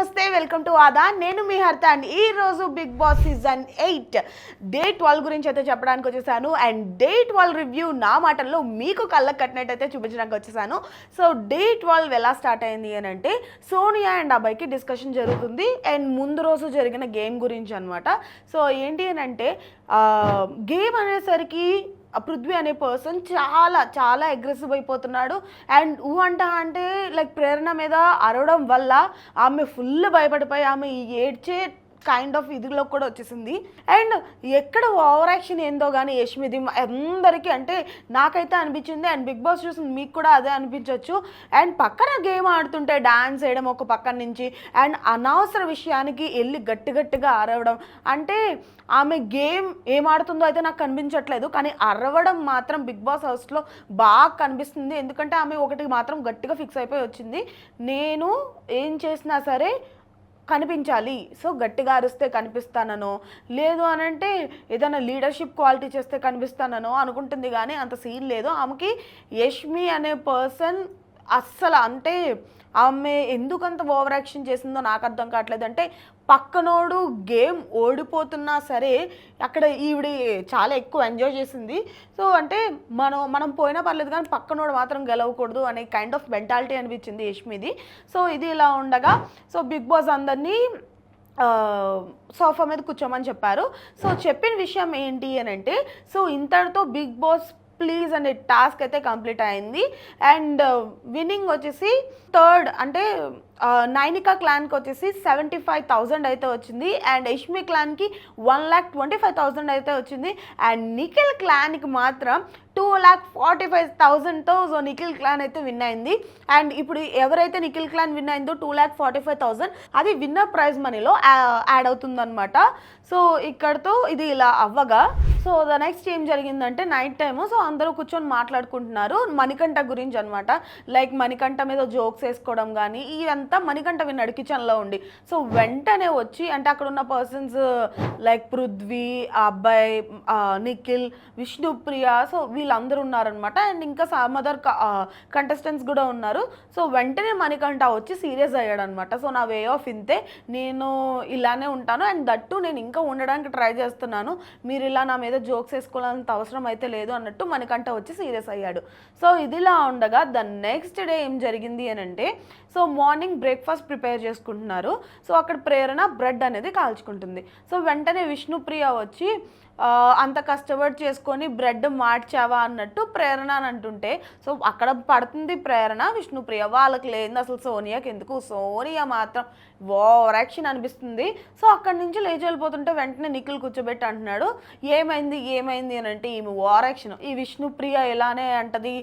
నమస్తే welcome to ఆదా. నేను మీ హర్త అండ్ ఈ రోజు Bigg Boss season eight day twelve గురించి అయితే చెప్పడానికి వచ్చేసాను. అండ్ డే ట్వెల్వ్ రివ్యూ నా మాటల్లో మీకు కళ్ళకు కట్టినట్టయితే చూపించడానికి వచ్చేసాను. సో డే ట్వెల్వ్ ఎలా స్టార్ట్ అయింది అని అంటే సోనియా అండ్ అబ్బాయికి డిస్కషన్ జరుగుతుంది. అండ్ ముందు రోజు జరిగిన గేమ్ గురించి అనమాట సో ఏంటి అని అంటే గేమ్ అనేసరికి పృథ్వీ అనే పర్సన్ చాలా చాలా అగ్రెసివ్ అయిపోతున్నాడు. అండ్ ఊ అంట అంటే లైక్ ప్రేరణ మీద అరవడం వల్ల ఆమె ఫుల్ భయపడిపోయి ఆమె ఏడ్చే కైండ్ ఆఫ్ ఇదిలో కూడా వచ్చేసింది. అండ్ ఎక్కడ ఓవర్ యాక్షన్ ఏందో కానీ యష్మిది అందరికీ అంటే నాకైతే అనిపించింది. అండ్ బిగ్ బాస్ చూసింది మీకు కూడా అదే అనిపించవచ్చు అండ్ పక్కన గేమ్ ఆడుతుంటే డాన్స్ వేయడం ఒక పక్కన నుంచి అండ్ అనవసర విషయానికి వెళ్ళి గట్టి గట్టిగా అరవడం. అంటే ఆమె గేమ్ ఏం ఆడుతుందో అయితే నాకు కనిపించట్లేదు. కానీ అరవడం మాత్రం బిగ్ బాస్ హౌస్లో బాగా కనిపిస్తుంది. ఎందుకంటే ఆమె ఒకటి మాత్రం గట్టిగా ఫిక్స్ అయిపోయి వచ్చింది. నేను ఏం చేసినా సరే కనిపించాలి. సో గట్టిగా అరిస్తే కనిపిస్తాననో లేదు అని అంటే ఏదైనా లీడర్షిప్ క్వాలిటీ చేస్తే కనిపిస్తాననో అనుకుంటుంది కానీ అంత సీన్ లేదు. ఆమెకి యష్మి అనే పర్సన్ అస్సలు అంటే ఆమె ఎందుకంత ఓవర్ యాక్షన్ చేసిందో నాకు అర్థం కావట్లేదు. అంటే పక్కనోడు గేమ్ ఓడిపోతున్నా సరే అక్కడ ఈవిడ చాలా ఎక్కువ ఎంజాయ్ చేసింది. సో అంటే మనం మనం పోయినా పర్లేదు కానీ పక్కనోడు మాత్రం గెలవకూడదు అనే కైండ్ ఆఫ్ మెంటాలిటీ అనిపించింది యష్మిది. సో ఇది ఇలా ఉండగా సో బిగ్ బాస్ అందరినీ సోఫా మీద కూర్చోమని చెప్పారు. సో చెప్పిన విషయం ఏంటి అని అంటే సో ఇంతటితో బిగ్ బాస్ ప్లీజ్ అనే టాస్క్ అయితే కంప్లీట్ అయింది. అండ్ విన్నింగ్ వచ్చేసి థర్డ్ అంటే నైనికా క్లాన్కి వచ్చేసి సెవెంటీ ఫైవ్ థౌజండ్ అయితే వచ్చింది. And Yashmi క్లాన్కి one lakh twenty five thousand అయితే వచ్చింది. అండ్ నిఖిల్ క్లాన్కి మాత్రం టూ ల్యాక్ ఫార్టీ ఫైవ్ థౌజండ్తో సో నిఖిల్ క్లాన్ అయితే విన్ అయింది. అండ్ ఇప్పుడు ఎవరైతే నిఖిల్ క్లాన్ విన్ అయిందో two lakh forty five thousand అది విన్నర్ ప్రైజ్ మనీలో యాడ్ అవుతుందన్నమాట. సో ఇక్కడతో ఇది ఇలా అవ్వగా సో ద నెక్స్ట్ ఏం జరిగిందంటే నైట్ టైము సో అందరూ కూర్చొని మాట్లాడుకుంటున్నారు మణికంఠ గురించి అనమాట లైక్ మణికంఠ మీద జోక్స్ వేసుకోవడం కానీ ఇదంతా మణికంఠ విన్నాడు కిచెన్లో ఉండి సో వెంటనే వచ్చి అంటే అక్కడ ఉన్న పర్సన్స్ లైక్ పృథ్వీ అబ్బాయి నిఖిల్ విష్ణుప్రియ సో వీళ్ళందరూ ఉన్నారనమాట అండ్ ఇంకా సమ్ అదర్ కంటెస్టెంట్స్ కూడా ఉన్నారు. సో వెంటనే మణికంఠ వచ్చి సీరియస్ అయ్యాడు అనమాట సో నా వే ఆఫ్ ఇంతే. నేను ఇలానే ఉంటాను. అండ్ దట్టు నేను ఇంకా ఉండడానికి ట్రై చేస్తున్నాను. మీరు ఇలా నా మీద జోక్స్ వేసుకోవాలంత అవసరం అయితే లేదు అన్నట్టు మణికంఠ వచ్చి సీరియస్ అయ్యాడు. సో ఇదిలా ఉండగా ద నెక్స్ట్ డే ఏం జరిగింది అని అంటే సో మార్నింగ్ బ్రేక్ఫాస్ట్ ప్రిపేర్ చేసుకుంటున్నారు. సో అక్కడ ప్రేరణ బ్రెడ్ అనేది కాల్చుకుంటుంది. సో వెంటనే విష్ణుప్రియ వచ్చి అంత కష్టపడి చేసుకొని బ్రెడ్ మార్చావా అన్నట్టు ప్రేరణ అని అంటుంటే సో అక్కడ పడుతుంది ప్రేరణ విష్ణుప్రియ వాళ్ళకి లేదు అసలు సోనియాకి ఎందుకు? సోనియా మాత్రం ఓవర్ యాక్షన్ అనిపిస్తుంది. సో అక్కడి నుంచి లేచి వెళ్ళిపోతుంటే వెంటనే నిఖిల్ కూర్చోబెట్టి అంటున్నాడు ఏమైంది? ఏమైంది? అని అంటే ఈమె ఓవర్ యాక్షన్ ఈ విష్ణుప్రియ ఎలానే అంటది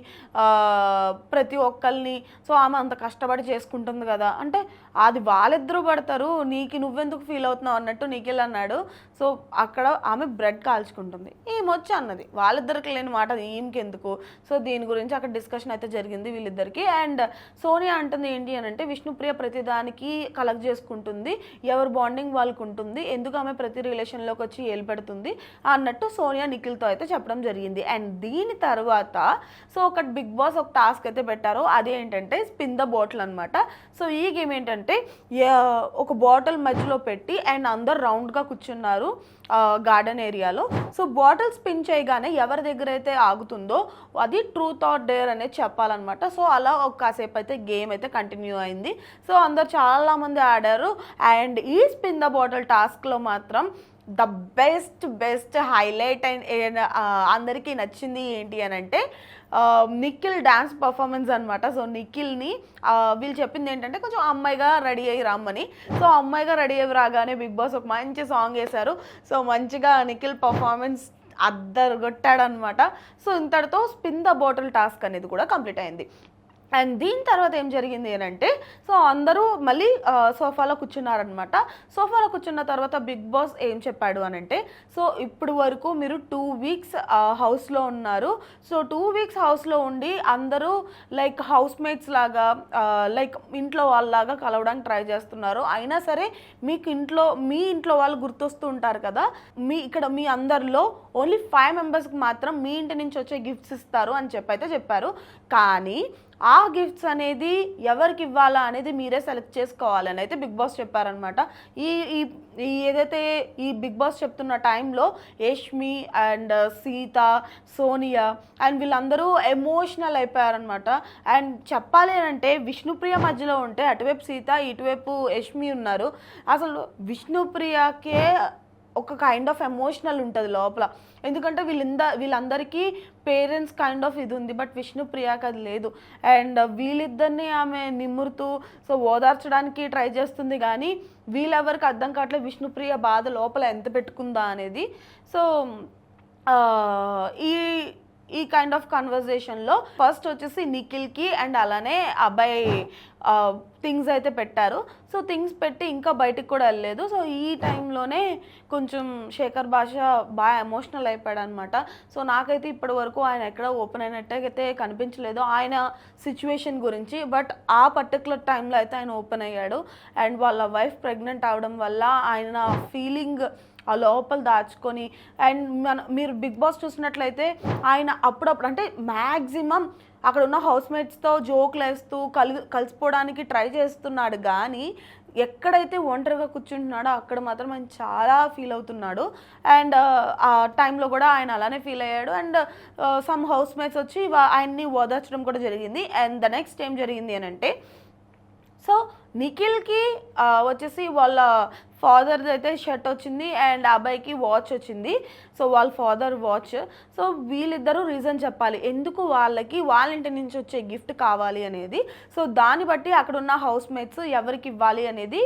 ప్రతి ఒక్కరిని సో ఆమె అంత కష్టపడి చేసుకుంటుంది కదా. అంటే అది వాళ్ళిద్దరూ పడతారు. నీకు నువ్వెందుకు ఫీల్ అవుతున్నావు? అన్నట్టు నిఖిల్ అన్నాడు. సో అక్కడ ఆమె బ్రెడ్ కాల్చుకుంటుంది. ఈమె అన్నది. వాళ్ళిద్దరికి లేని మాట ఈమెకెందుకు? సో దీని గురించి అక్కడ డిస్కషన్ అయితే జరిగింది వీళ్ళిద్దరికి. అండ్ సోనియా అంటుంది ఏంటి అని అంటే విష్ణుప్రియ ప్రతిదానికి కలెక్ట్ చేసుకుంటుంది. ఎవరు బాండింగ్ వాళ్ళకు ఉంటుంది ఎందుకు ఆమె ప్రతి రిలేషన్లోకి వచ్చి ఏల్పెడుతుంది? అన్నట్టు సోనియా నిఖిల్తో అయితే చెప్పడం జరిగింది. అండ్ దీని తర్వాత సో ఒక బిగ్ బాస్ ఒక టాస్క్ అయితే పెట్టారు. అదేంటంటే స్పిన్ ద బాటిల్ అనమాట సో ఈ గేమ్ ఏంటంటే ఒక బాటిల్ మధ్యలో పెట్టి అండ్ అందరు రౌండ్గా కూర్చున్నారు. గార్డెన్ ఏరియాలో. సో బాటిల్స్ పిన్ చేయగానే ఎవరి దగ్గర అయితే ఆగుతుందో అది ట్రూత్ ఆర్ డేర్ అనేది చెప్పాలన్నమాట. సో అలా ఒక కాసేపు అయితే గేమ్ అయితే కంటిన్యూ అయింది. సో అందరు చాలామంది ఆడారు. అండ్ ఈ స్పిన్ ద బాటిల్ టాస్క్లో మాత్రం the best best highlight and అందరికీ నచ్చింది ఏంటి అని అంటే నిఖిల్ డ్యాన్స్ పర్ఫార్మెన్స్ అనమాట సో నిఖిల్ని వీళ్ళు చెప్పింది ఏంటంటే కొంచెం అమ్మాయిగా రెడీ అయ్యి రమ్మని. సో అమ్మాయిగా రెడీ అయ్యి రాగానే బిగ్ బాస్ ఒక మంచి సాంగ్ వేశారు. సో మంచిగా నిఖిల్ పర్ఫార్మెన్స్ అద్దరు కొట్టాడనమాట సో ఇంతటితో స్పిన్ ద బాటిల్ టాస్క్ అనేది కూడా కంప్లీట్ అయింది. అండ్ దీని తర్వాత ఏం జరిగింది అని అంటే సో అందరూ మళ్ళీ సోఫాలో కూర్చున్నారనమాట సోఫాలో కూర్చున్న తర్వాత బిగ్ బాస్ ఏం చెప్పాడు అని అంటే సో ఇప్పుడు వరకు మీరు టూ వీక్స్ హౌస్లో ఉన్నారు. సో టూ వీక్స్ హౌస్లో ఉండి అందరూ లైక్ హౌస్ మేట్స్ లాగా లైక్ ఇంట్లో వాళ్ళలాగా కలవడానికి ట్రై చేస్తున్నారు. అయినా సరే మీకు ఇంట్లో మీ ఇంట్లో వాళ్ళు గుర్తొస్తూ ఉంటారు కదా మీ ఇక్కడ మీ అందరిలో ఓన్లీ ఫైవ్ మెంబర్స్కి మాత్రం మీ ఇంటి నుంచి వచ్చే గిఫ్ట్స్ ఇస్తారు అని చెప్పి అయితే చెప్పారు. కానీ ఆ గిఫ్ట్స్ అనేది ఎవరికి ఇవ్వాలా అనేది మీరే సెలెక్ట్ చేసుకోవాలని అయితే బిగ్ బాస్ చెప్పారనమాట ఈ ఈ ఈ ఏదైతే ఈ బిగ్ బాస్ చెప్తున్న టైంలో Yashmi and uh, Seetha Sonia and వీళ్ళందరూ ఎమోషనల్ అయిపోయారనమాట అండ్ చెప్పాలి అని అంటే విష్ణుప్రియ మధ్యలో ఉంటే అటువైపు సీత ఇటువైపు యష్మి ఉన్నారు. అసలు విష్ణుప్రియకే ఒక కైండ్ ఆఫ్ ఎమోషనల్ ఉంటుంది లోపల. ఎందుకంటే వీళ్ళంద వీళ్ళందరికీ పేరెంట్స్ కైండ్ ఆఫ్ ఇది ఉంది బట్ విష్ణుప్రియకి అది లేదు. అండ్ వీళ్ళిద్దరిని ఆమె నిమ్మురుతూ సో ఓదార్చడానికి ట్రై చేస్తుంది కానీ వీళ్ళెవరికి అర్థం కావట్లేదు విష్ణుప్రియ బాధ లోపల ఎంత పెట్టుకుందా అనేది. సో ఈ ఈ కైండ్ ఆఫ్ కన్వర్జేషన్లో ఫస్ట్ వచ్చేసి నిఖిల్కి అండ్ అలానే అబ్బాయి థింగ్స్ అయితే పెట్టారు. సో థింగ్స్ పెట్టి ఇంకా బయటికి కూడా వెళ్ళలేదు. సో ఈ టైంలోనే కొంచెం శేఖర్ భాష బాగా ఎమోషనల్ అయిపోయాడు అనమాట సో నాకైతే ఇప్పటి వరకు ఆయన ఎక్కడ ఓపెన్ అయినట్టయితే కనిపించలేదు. ఆయన సిచ్యువేషన్ గురించి బట్ ఆ పర్టికులర్ టైంలో అయితే ఆయన ఓపెన్ అయ్యాడు. అండ్ వాళ్ళ వైఫ్ ప్రెగ్నెంట్ అవడం వల్ల ఆయన ఫీలింగ్ ఆ లోపల దాచుకొని అండ్ మన మీరు బిగ్ బాస్ చూసినట్లయితే ఆయన అప్పుడప్పుడు అంటే మ్యాక్సిమం అక్కడ ఉన్న హౌస్ మేట్స్తో జోకులు వేస్తూ కలి కలిసిపోవడానికి ట్రై చేస్తున్నాడు కానీ ఎక్కడైతే ఒంటరిగా కూర్చుంటున్నాడో అక్కడ మాత్రం ఆయన చాలా ఫీల్ అవుతున్నాడు. అండ్ ఆ టైంలో కూడా ఆయన అలానే ఫీల్ అయ్యాడు. అండ్ సమ్ హౌస్ మేట్స్ వచ్చి ఆయన్ని ఓదార్చడం కూడా జరిగింది. అండ్ ద నెక్స్ట్ ఏం జరిగింది అని అంటే సో నిఖిల్కి వచ్చేసి వాళ్ళ ఫాదర్ది అయితే షర్ట్ వచ్చింది అండ్ అబ్బాయికి వాచ్ వచ్చింది. సో వాళ్ళ ఫాదర్ వాచ్. సో వీళ్ళిద్దరూ రీజన్ చెప్పాలి. ఎందుకు వాళ్ళకి వాళ్ళ ఇంటి నుంచి వచ్చే గిఫ్ట్ కావాలి అనేది. సో దాన్ని బట్టి అక్కడ ఉన్న హౌస్ మేట్స్ ఎవరికి ఇవ్వాలి అనేది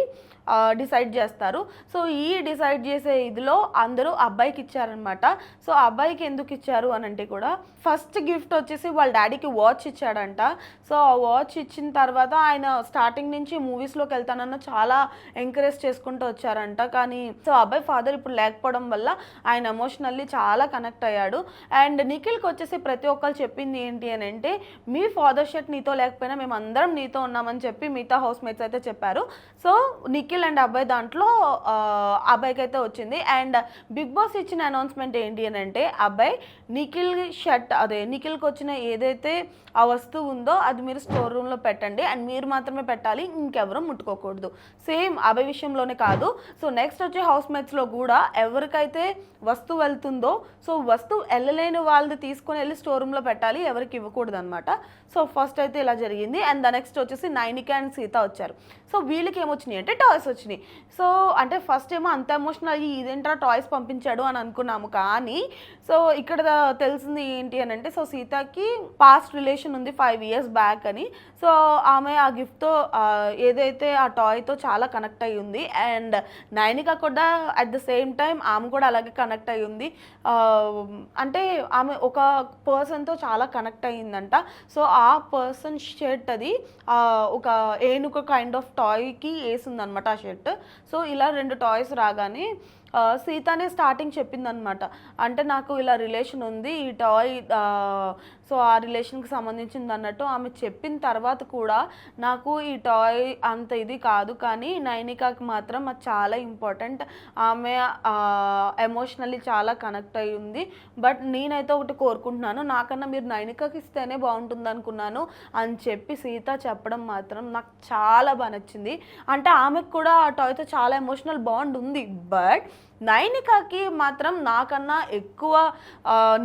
డిసైడ్ చేస్తారు. సో ఈ డిసైడ్ చేసే ఇదిలో అందరూ అబ్బాయికి ఇచ్చారనమాట. సో అబ్బాయికి ఎందుకు ఇచ్చారు అని అంటే కూడా ఫస్ట్ గిఫ్ట్ వచ్చేసి వాళ్ళ డాడీకి వాచ్ ఇచ్చాడంట. సో ఆ వాచ్ ఇచ్చిన తర్వాత ఆయన స్టార్టింగ్ నుంచి మూవీస్లోకి వెళ్తానన్న చాలా ఎంకరేజ్ చేసుకుంటూ వచ్చారంట. కానీ సో అబ్బాయి ఫాదర్ ఇప్పుడు లేకపోవడం వల్ల ఆయన ఎమోషనల్లీ చాలా కనెక్ట్ అయ్యాడు. అండ్ నిఖిల్కి వచ్చేసి ప్రతి ఒక్కరు చెప్పింది ఏంటి అని అంటే మీ ఫాదర్ షర్ట్ నీతో లేకపోయినా మేము అందరం నీతో ఉన్నామని చెప్పి మిగతా హౌస్ మేట్స్ అయితే చెప్పారు. సో నిఖిల్ అండ్ అబ్బాయి దాంట్లో అబ్బాయికి అయితే వచ్చింది. అండ్ బిగ్ బాస్ ఇచ్చిన అనౌన్స్మెంట్ ఏంటి అని అంటే అబ్బాయి నిఖిల్ షర్ట్ అదే నిఖిల్కి వచ్చిన ఏదైతే ఆ వస్తువు ఉందో అది మీరు స్టోర్ రూమ్లో పెట్టండి. అండ్ మీరు మాత్రమే పెట్టాలి ఇంకెవరూ ముట్టుకోకూడదు. సేమ్ అబ్బాయి విషయంలోనే కాదు. సో నెక్స్ట్ వచ్చే హౌస్ మేట్స్లో కూడా ఎవరికైతే వస్తువు వెళ్తుందో సో వస్తువు వెళ్ళలేని వాళ్ళది తీసుకొని వెళ్ళి స్టోర్ రూమ్లో పెట్టాలి ఎవరికి ఇవ్వకూడదు అనమాట సో ఫస్ట్ అయితే ఇలా జరిగింది. అండ్ ద నెక్స్ట్ వచ్చేసి నైనిక అండ్ సీత వచ్చారు. సో వీళ్ళకి ఏమొచ్చినాయి అంటే టాయ్స్ వచ్చినాయి. సో అంటే ఫస్ట్ ఏమో అంత ఎమోషనల్ అయ్యి ఇదేంట్రా టాయ్స్ పంపించాడు అని అనుకున్నాము కానీ సో ఇక్కడ తెలిసింది ఏంటి అని అంటే సో సీతకి పాస్ట్ రిలేషన్ ఉంది ఫైవ్ ఇయర్స్ బ్యాక్ అని. సో ఆమె ఆ గిఫ్ట్తో ఏదైతే ఆ టాయ్తో చాలా కనెక్ట్ అయ్యి ఉంది. అండ్ నయనిక కూడా అట్ ద సేమ్ టైం ఆమె కూడా అలాగే కనెక్ట్ అయ్యి ఉంది అంటే ఆమె ఒక పర్సన్తో చాలా కనెక్ట్ అయ్యిందంట. సో ఆ పర్సన్ షర్ట్ అది ఒక ఏనుక కైండ్ ఆఫ్ టాయ్కి వేసిందనమాట ఆ షర్ట్ సో ఇలా రెండు టాయ్స్ రాగానే సీతనే స్టార్టింగ్ చెప్పిందనమాట అంటే నాకు ఇలా రిలేషన్ ఉంది ఈ టాయ్ సో ఆ రిలేషన్కి సంబంధించింది అన్నట్టు ఆమె చెప్పిన తర్వాత కూడా నాకు ఈ టాయ్ అంత ఇది కాదు కానీ నైనికాకి మాత్రం అది చాలా ఇంపార్టెంట్. ఆమె ఎమోషనల్లీ చాలా కనెక్ట్ అయి ఉంది. బట్ నేనైతే ఒకటి కోరుకుంటున్నాను నాకన్నా మీరు నైనికాకి ఇస్తేనే బాగుంటుంది అనుకున్నాను అని చెప్పి సీత చెప్పడం మాత్రం నాకు చాలా బాగా నచ్చింది. అంటే ఆమెకు కూడా ఆ టాయ్తో చాలా ఎమోషనల్ బాండ్ ఉంది. బట్ నైనికాకి మాత్రం నాకన్నా ఎక్కువ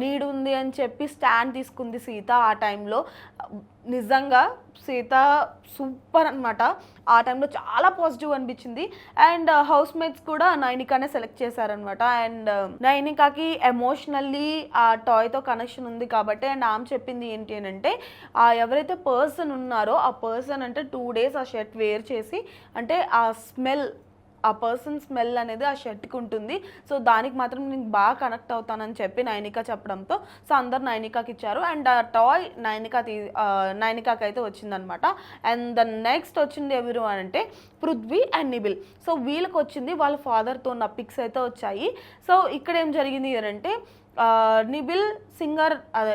నీడ్ ఉంది అని చెప్పి స్టాండ్ తీసుకుంది సీత ఆ టైంలో. నిజంగా సీత సూపర్ అనమాట ఆ టైంలో చాలా పాజిటివ్ అనిపించింది. అండ్ హౌస్ మేట్స్ కూడా నైనికానే సెలెక్ట్ చేశారనమాట అండ్ నైనికాకి ఎమోషనల్లీ ఆ టాయ్తో కనెక్షన్ ఉంది కాబట్టి అండ్ ఆమె చెప్పింది ఏంటి అని అంటే ఆ ఎవరైతే పర్సన్ ఉన్నారో ఆ పర్సన్ అంటే టూ డేస్ ఆ షర్ట్ వేర్ చేసి అంటే ఆ స్మెల్ ఆ పర్సన్ స్మెల్ అనేది ఆ షర్ట్కి ఉంటుంది. సో దానికి మాత్రం నేను బాగా కనెక్ట్ అవుతానని చెప్పి నైనిక చెప్పడంతో సో అందరు నైనికాకి ఇచ్చారు. అండ్ ఆ టాయ్ నైనిక తీ నైనికాకి అయితే వచ్చిందనమాట. అండ్ ద నెక్స్ట్ వచ్చింది ఎవరు అని అంటే పృథ్వీ అండ్ నిబిల్. సో వీళ్ళకి వచ్చింది వాళ్ళ ఫాదర్తో ఉన్న పిక్స్ అయితే వచ్చాయి. సో ఇక్కడ ఏం జరిగింది అంటే నిబిల్ సింగర్ అదే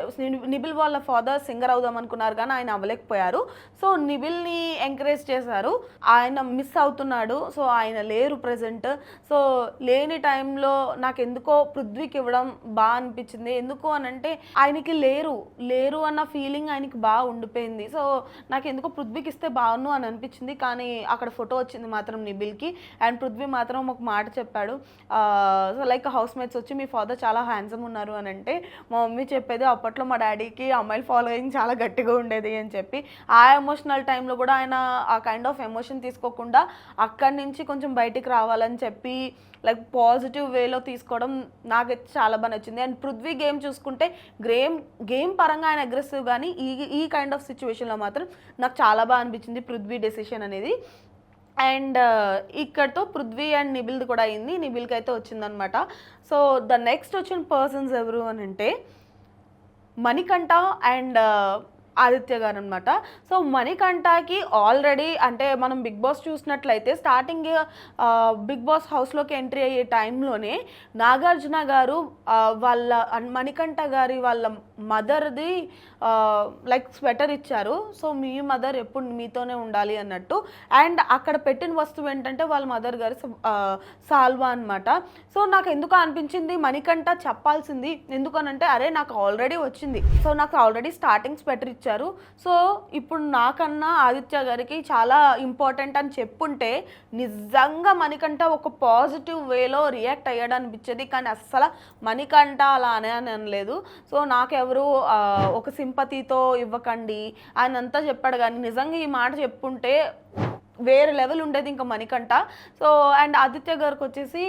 నిబిల్ వాళ్ళ ఫాదర్ సింగర్ అవుదాం అనుకున్నారు కానీ ఆయన అవ్వలేకపోయారు. సో నిబిల్ని ఎంకరేజ్ చేశారు. ఆయన మిస్ అవుతున్నాడు. సో ఆయన లేరు ప్రజెంట్ సో లేని టైంలో నాకు ఎందుకో పృథ్వీకి ఇవ్వడం బాగా అనిపించింది. ఎందుకు అని అంటే ఆయనకి లేరు. లేరు అన్న ఫీలింగ్ ఆయనకి బాగా ఉండిపోయింది. సో నాకు ఎందుకో పృథ్వీకి ఇస్తే బాగున్ను అని అనిపించింది. కానీ అక్కడ ఫోటో వచ్చింది మాత్రం నిబిల్కి. అండ్ పృథ్వీ మాత్రం ఒక మాట చెప్పాడు. సో లైక్ హౌస్ మేట్స్ వచ్చి మీ ఫాదర్ చాలా హ్యాండ్సమ్ ఉన్నారు అని అంటే మా మమ్మీ చెప్పేది అప్పట్లో మా డాడీకి అమ్మాయిల ఫాలోయింగ్ చాలా గట్టిగా ఉండేది అని చెప్పి. ఆ ఎమోషనల్ టైంలో కూడా ఆయన ఆ కైండ్ ఆఫ్ ఎమోషన్ తీసుకోకుండా అక్కడి నుంచి కొంచెం బయటికి రావాలని చెప్పి లైక్ పాజిటివ్ వేలో తీసుకోవడం నాకైతే చాలా బాగా నచ్చింది. అండ్ పృథ్వీ గేమ్ చూసుకుంటే గేమ్ గేమ్ పరంగా ఆయన అగ్రెసివ్ కానీ ఈ ఈ కైండ్ ఆఫ్ సిచ్యువేషన్లో మాత్రం నాకు చాలా బాగా అనిపించింది పృథ్వీ డెసిషన్ అనేది. అండ్ ఇక్కడతో పృథ్వీ అండ్ నిబిల్ది కూడా అయింది. నిబిల్కి అయితే వచ్చిందనమాట సో ద నెక్స్ట్ వచ్చిన పర్సన్స్ ఎవరు అని అంటే మణికంఠ అండ్ ఆదిత్య గారు అనమాట సో మణికంఠకి ఆల్రెడీ అంటే మనం బిగ్ బాస్ చూసినట్లయితే స్టార్టింగ్ బిగ్ బాస్ హౌస్లోకి ఎంట్రీ అయ్యే టైంలోనే నాగార్జున గారు వాళ్ళ మణికంఠ గారి వాళ్ళ మదర్ది లైక్ స్వెటర్ ఇచ్చారు. సో మీ మదర్ ఎప్పుడు మీతోనే ఉండాలి అన్నట్టు. అండ్ అక్కడ పెట్టిన వస్తువు ఏంటంటే వాళ్ళ మదర్ గారి సాల్వా అనమాట సో నాకు ఎందుకు అనిపించింది మణికంట చెప్పాల్సింది. ఎందుకనంటే అరే నాకు ఆల్రెడీ వచ్చింది. సో నాకు ఆల్రెడీ స్టార్టింగ్ స్వెటర్ ఇచ్చారు. సో ఇప్పుడు నాకన్నా ఆదిత్య గారికి చాలా ఇంపార్టెంట్ అని చెప్పుంటే నిజంగా మణికంట ఒక పాజిటివ్ వేలో రియాక్ట్ అయ్యాడు అనిపించేది కానీ అస్సలు మణికంట అలా అనే అని అనలేదు. సో నాకు ఎవరు ఒక సింపతితో ఇవ్వకండి ఆయన అంతా చెప్పాడు. కానీ నిజంగా ఈ మాట చెప్పుంటే వేరే లెవెల్ ఉండేది ఇంకా మణికంఠ. సో అండ్ ఆదిత్య గారికి వచ్చేసి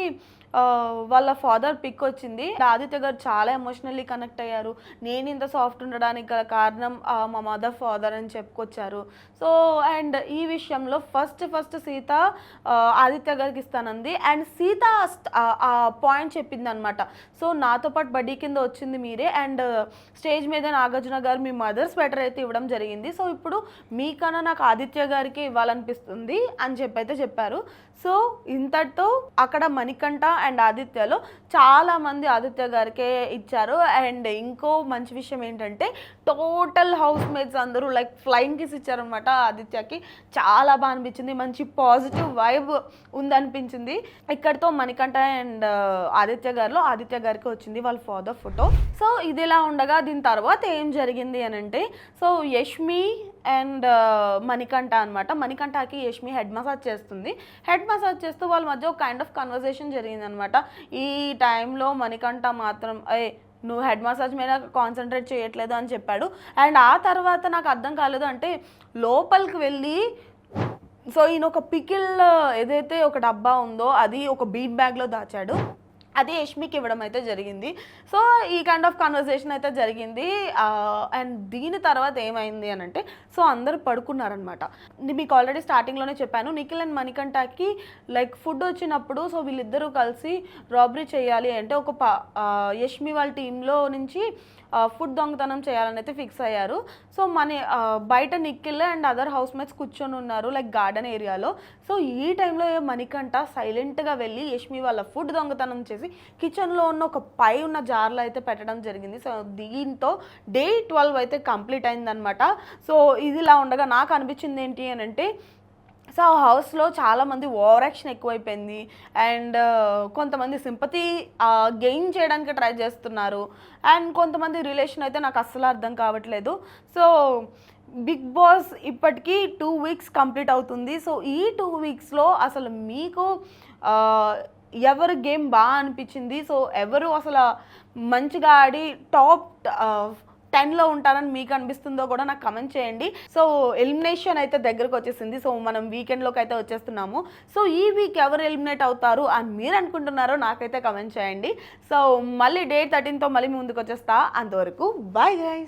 వాళ్ళ ఫాదర్ పిక్ వచ్చింది. ఆదిత్య గారు చాలా ఎమోషనల్లీ కనెక్ట్ అయ్యారు. నేను ఇంత సాఫ్ట్ ఉండడానికి గల కారణం మా మదర్ ఫాదర్ అని చెప్పుకొచ్చారు. సో అండ్ ఈ విషయంలో ఫస్ట్ ఫస్ట్ సీత ఆదిత్య గారికి ఇస్తానంది. అండ్ సీత ఆ- పాయింట్ చెప్పింది అనమాట సో నాతో పాటు బడ్డీ కింద వచ్చింది మీరే. అండ్ స్టేజ్ మీద నాగార్జున గారు మీ మదర్స్ బెటర్ అయితే ఇవ్వడం జరిగింది. సో ఇప్పుడు మీకన్నా నాకు ఆదిత్య గారికి ఇవ్వాలనిపిస్తుంది అని చెప్పి అయితే చెప్పారు. సో ఇంతటితో అక్కడ మణికంఠ అండ్ ఆదిత్యలో చాలామంది ఆదిత్య గారికే ఇచ్చారు. అండ్ ఇంకో మంచి విషయం ఏంటంటే టోటల్ హౌస్ మేట్స్ అందరూ లైక్ ఫ్లయింగ్ కిస్ ఇచ్చారనమాట ఆదిత్యకి. చాలా బాగా అనిపించింది. మంచి పాజిటివ్ వైబ్ ఉందనిపించింది. ఇక్కడితో మణికంఠ అండ్ ఆదిత్య గారిలో ఆదిత్య గారికి వచ్చింది వాళ్ళ ఫాదర్ ఫోటో. సో ఇదిలా ఉండగా దీని తర్వాత ఏం జరిగింది అని అంటే సో యష్మి అండ్ మణికంఠ అనమాట మణికంఠకి యష్మి హెడ్ మసాజ్ చేస్తుంది. హెడ్ మసాజ్ చేస్తూ వాళ్ళ మధ్య ఒక కైండ్ ఆఫ్ కన్వర్జేషన్ జరిగిందనమాట ఈ టైంలో మణికంఠ మాత్రం ఏ నువ్వు హెడ్ మసాజ్ మీద కాన్సన్ట్రేట్ చేయట్లేదు అని చెప్పాడు. అండ్ ఆ తర్వాత నాకు అర్థం కాలేదు అంటే లోపలికి వెళ్ళి సో ఈయన ఒక పికిల్ ఏదైతే ఒక డబ్బా ఉందో అది ఒక బీట్ బ్యాగ్లో దాచాడు. అది యష్మికి ఇవ్వడం అయితే జరిగింది. సో ఈ కైండ్ ఆఫ్ కన్వర్సేషన్ అయితే జరిగింది. అండ్ దీని తర్వాత ఏమైంది అని అంటే సో అందరూ పడుకున్నారనమాట మీకు ఆల్రెడీ స్టార్టింగ్లోనే చెప్పాను. నిఖిల్ అండ్ మణికంఠకి లైక్ ఫుడ్ వచ్చినప్పుడు సో వీళ్ళిద్దరూ కలిసి రాబరీ చేయాలి అంటే ఒక పా యష్మి వాళ్ళ టీంలో నుంచి ఫుడ్ దొంగతనం చేయాలని అయితే ఫిక్స్ అయ్యారు. సో మన బయట Nikhil and other housemates కూర్చొని ఉన్నారు లైక్ గార్డెన్ ఏరియాలో సో ఈ టైంలో మణికంఠ సైలెంట్గా వెళ్ళి యష్మి వాళ్ళ ఫుడ్ దొంగతనం చేసి కిచెన్లో ఉన్న ఒక పై ఉన్న జార్లో అయితే పెట్టడం జరిగింది. సో దీంతో డే ట్వెల్వ్ అయితే కంప్లీట్ అయిందనమాట సో ఇదిలా ఉండగా నాకు అనిపించింది ఏంటి అని అంటే సో ఆ హౌస్లో చాలామంది ఓవర్ యాక్షన్ ఎక్కువైపోయింది. అండ్ కొంతమంది సింపతి గెయిన్ చేయడానికి ట్రై చేస్తున్నారు. అండ్ కొంతమంది రిలేషన్ అయితే నాకు అస్సలు అర్థం కావట్లేదు. సో బిగ్ బాస్ ఇప్పటికీ టూ వీక్స్ కంప్లీట్ అవుతుంది. సో ఈ టూ వీక్స్లో అసలు మీకు ఎవరు గేమ్ బాగా అనిపించింది? సో ఎవరు అసలు మంచిగా ఆడి టాప్ టెన్లో ఉంటారని మీకు అనిపిస్తుందో కూడా నాకు కమెంట్ చేయండి. సో ఎలిమినేషన్ అయితే దగ్గరకు వచ్చేసింది. సో మనం వీకెండ్లోకి అయితే వచ్చేస్తున్నాము. సో ఈ వీక్ ఎవరు ఎలిమినేట్ అవుతారు అని మీరు అనుకుంటున్నారో నాకైతే కమెంట్ చేయండి. సో మళ్ళీ డేట్ థర్టీన్తో మళ్ళీ ముందుకు వచ్చేస్తా. అంతవరకు బాయ్ గైస్